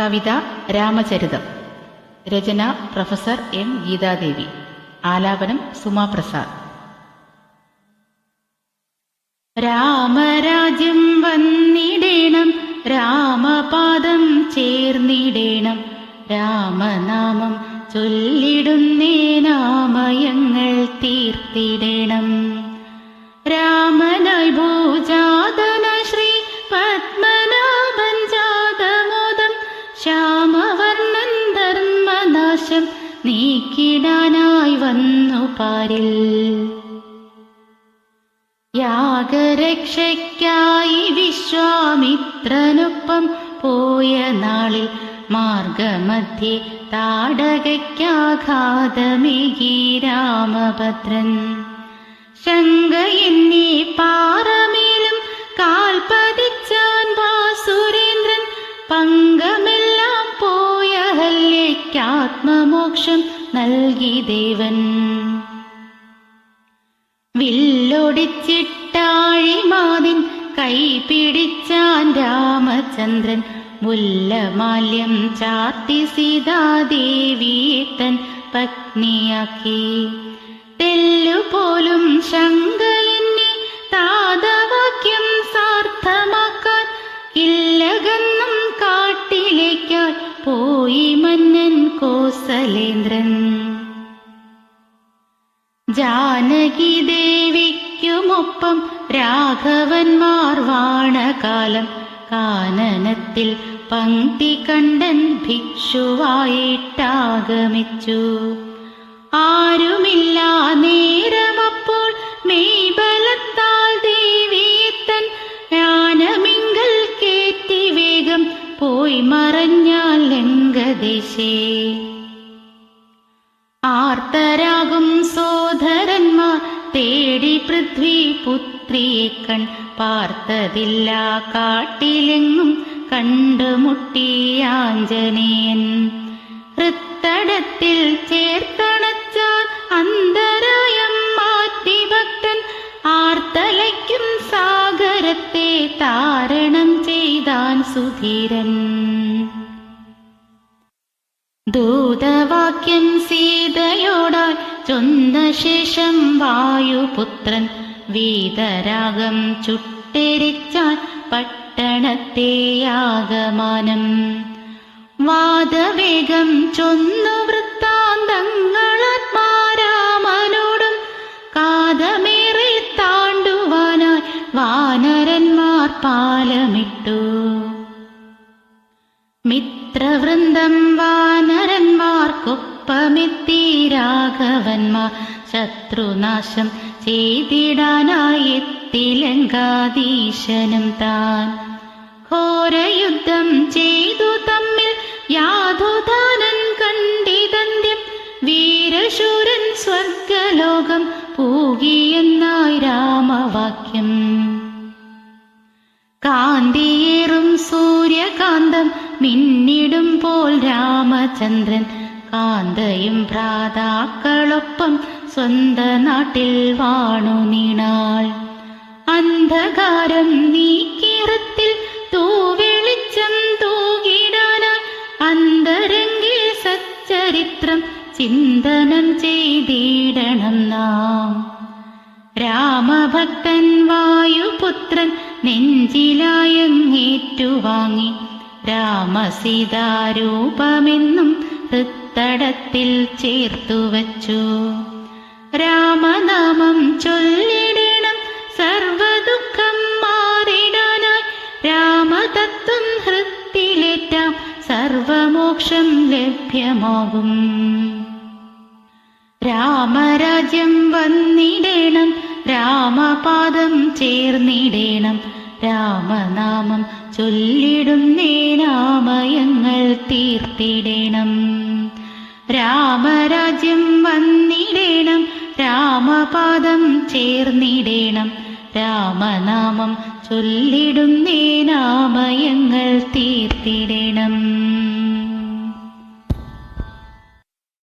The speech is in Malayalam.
കവിത രാമചരിതം. രചന പ്രൊഫസർ എം ഗീതാദേവി. ആലാപനം സുമാ പ്രസാദ്. രാമരാജ്യം വന്നിടേണം രാമപാദം ചേർന്നിടേണം. രാമനാമം ചൊല്ലിടുന്നേ നീക്കിടാനായി വന്നു പാരിൽ. യാഗരക്ഷയ്ക്കായി വിശ്വാമിത്രനൊപ്പം പോയ നാളിൽ മാർഗമധ്യേ താടകയ്ക്കാഘാതമേകി രാമഭദ്രൻ. ശങ്കയെന്നെ ഹല്യയ്ക്കാത്മമോക്ഷം നൽകി ദേവൻ. വില്ലൊടിച്ചിട്ടാഴിമാതിൻ കൈ പിടിച്ചാൻ രാമചന്ദ്രൻ മുല്ലമാല്യം ചാർത്തി സീതാദേവിയെ തൻ പത്നിയാക്കി. തെല്ലുപോലും ശങ്ക കോസലേന്ദ്രൻ. ജാനകി ദേവിക്കുമൊപ്പം രാഘവന്മാർ വാണകാലം കാനനത്തിൽ പങ്ക്തി കണ്ടൻ ഭിക്ഷുവായിട്ടാഗമിച്ചു. ആരുമില്ലാതെ നേരമപ്പോൾ പോയി മറഞ്ഞാൽ ലങ്കദേശേ ആർത്തരാകും സോദരന്മാർ തേടി പൃഥ്വി പുത്രിയെ കൺ പാർത്തതില്ല കാട്ടിലെങ്ങും കണ്ടുമുട്ടിയാഞ്ജനേയൻ ഹൃത്തടത്തിൽ ചേർത്തണച്ചാൽ അന്തരായം സാഗരത്തെ താരണം ചെയ്താൻ സുധീരൻ. ദൂതവാക്യം സീതയോടായി ചൊന്ന ശേഷം വായുപുത്രൻ വീതരാഗം ചുട്ടെരിച്ചാൻ പട്ടണത്തെ ആഗമാനം. വാദവേഗം ചൊന്നു വൃത്താന്തങ്ങളാത്മാരാമനോടും മിത്രവൃന്ദം വാനരന്മാർക്കൊപ്പമെത്തി രാഘവന്മാർ ശത്രുനാശം ചെയ്തിടാനായി തിലങ്കാധീശനും താൻ. ഘോരയുദ്ധം ചെയ്തു തമ്മിൽ യാതുദാനൻ കണ്ടിതന്ത്യം വീരശൂരൻ സ്വർഗലോകം പൂകിയെന്നായി രാമവാക്യം. കാന്തിയേറും സൂര്യകാന്തം പോൽ രാമചന്ദ്രൻ. കാന്തയും ഭ്രാതാക്കളൊപ്പം സ്വന്ത നാട്ടിൽ വാണു നീണാൾ. അന്ധകാരം നീക്കിറത്തിൽ തൂവെളിച്ചം തൂകിടാന അന്തരംഗിൽ സച്ചരിത്രം ചിന്തനം ചെയ്തിടണം നാം. രാമഭക്തൻ വായുപുത്രൻ നെഞ്ചിലായങ്ങേറ്റുവാങ്ങി രാമസീതാരൂപമെന്നും ഹൃത്തടത്തിൽ ചേർത്തു വച്ചു. രാമനാമം ചൊല്ലിടണം സർവദുഃഖം മാറിടാനായി. രാമതത്വം ഹൃത്തിലേറ്റാം സർവമോക്ഷം ലഭ്യമാകും. രാമരാജ്യം വന്നിടണം രാമപാദം ചേർന്നിടേണം രാമനാമം ചൊല്ലിടുന്നേ നാമയങ്ങൾ തീർത്തിടണം. രാമരാജ്യം വന്നിടേണം. രാമപാദം ചേർന്നിടേണം. രാമനാമം ചൊല്ലിടുന്നേ നാമയങ്ങൾ തീർത്തിടേണം.